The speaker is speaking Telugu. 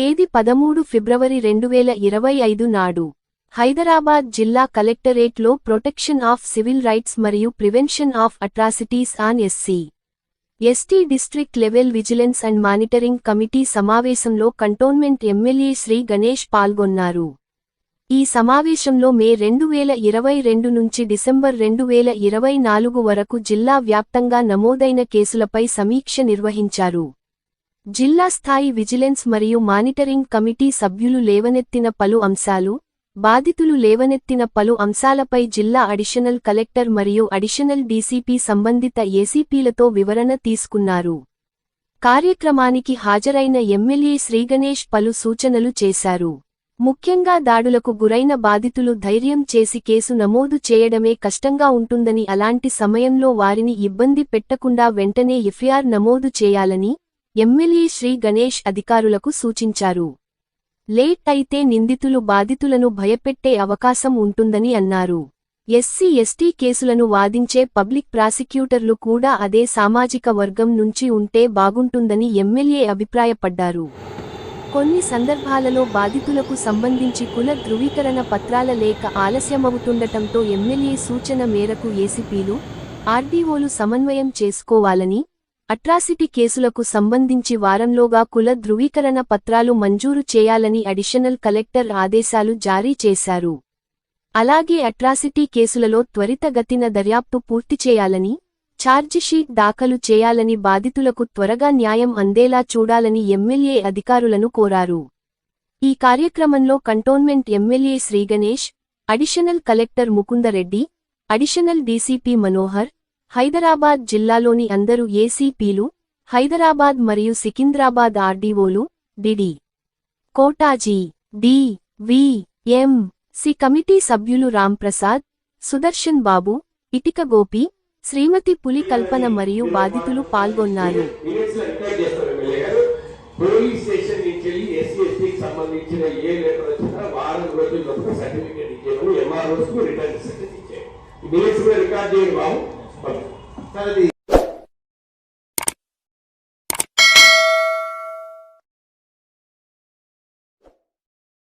తేదీ పదమూడు ఫిబ్రవరి రెండు వేల ఇరవై ఐదు నాడు హైదరాబాద్ జిల్లా కలెక్టరేట్లో ప్రొటెక్షన్ ఆఫ్ సివిల్ రైట్స్ మరియు prevention of atrocities on SC ST district level vigilance and monitoring committee సమావేశంలో కంటోన్మెంట్ ఎమ్మెల్యే శ్రీ గణేష్ పాల్గొన్నారు. ఈ సమావేశంలో మే రెండు వేల ఇరవై రెండు నుంచి డిసెంబర్ రెండు వేల ఇరవై నాలుగు వరకు జిల్లా వ్యాప్తంగా నమోదైన కేసులపై సమీక్ష నిర్వహించారు. జిల్లా స్థాయి విజిలెన్స్ మరియు మానిటరింగ్ కమిటీ సభ్యులు లేవనెత్తిన పలు అంశాలు బాధితులు లేవనెత్తిన పలు అంశాలపై జిల్లా అడిషనల్ కలెక్టర్ మరియు అడిషనల్ డీసీపీ సంబంధిత ఏసీపీలతో వివరణ తీసుకున్నారు. కార్యక్రమానికి హాజరైన ఎమ్మెల్యే శ్రీగణేష్ పలు సూచనలు చేశారు. ముఖ్యంగా దాడులకు గురైన బాధితులు ధైర్యం చేసి కేసు నమోదు చేయడమే కష్టంగా ఉంటుందని అలాంటి సమయంలో వారిని ఇబ్బంది పెట్టకుండా వెంటనే ఎఫ్ఐఆర్ నమోదు చేయాలని ఎమ్మెల్యే శ్రీ గణేష్ అధికారులకు సూచించారు. లేట్ అయితే నిందితులు బాధితులను భయపెట్టే అవకాశం ఉంటుందని అన్నారు. ఎస్సీ ఎస్టీ కేసులను వాదించే పబ్లిక్ ప్రాసిక్యూటర్లు కూడా అదే సామాజిక వర్గం నుంచి ఉంటే బాగుంటుందని ఎమ్మెల్యే అభిప్రాయపడ్డారు. కొన్ని సందర్భాలలో బాధితులకు సంబంధించి కుల ధృవీకరణ పత్రాల లేక ఆలస్యమవుతుండటంతో ఎమ్మెల్యే సూచన మేరకు ఏసీపీలు ఆర్డీఓలు సమన్వయం చేసుకోవాలని అట్రాసిటీ కేసులకు సంబంధించి వారంలోగా కుల ధృవీకరణ పత్రాలు మంజూరు చేయాలని అడిషనల్ కలెక్టర్ ఆదేశాలు జారీ చేశారు. అలాగే అట్రాసిటీ కేసులలో త్వరితగతిన దర్యాప్తు పూర్తి చేయాలని ఛార్జిషీట్ దాఖలు చేయాలని బాధితులకు త్వరగా న్యాయం అందేలా చూడాలని ఎమ్మెల్యే అధికారులను కోరారు. ఈ కార్యక్రమంలో cantonment MLA Sri Ganesh additional collector Mukunda Reddy additional DCP Manohar Hyderabad జిల్లాలోని అందరు ఏసీపీలు హైదరాబాద్ మరియు Secunderabad ఆర్డీఓలు DD Kotaji D V M C committee సభ్యులు రాంప్రసాద్ సుదర్శన్ బాబు ఇటిక గోపి శ్రీమతి పులి కల్పన మరియు బాధితులు పాల్గొన్నారు. పోలీస్ స్టేషన్ నుంచి వెళ్ళి ఎస్సీ ఎస్టీకి సంబంధించిన ఏ లెటర్ వచ్చినా వారం రోజుల లోపు సర్టిఫికేట్ ఎంఆర్ఓస్కు రిటర్న్ సర్టిఫికేట్ రికార్డ్ చేయండి బాబు. సార్ అది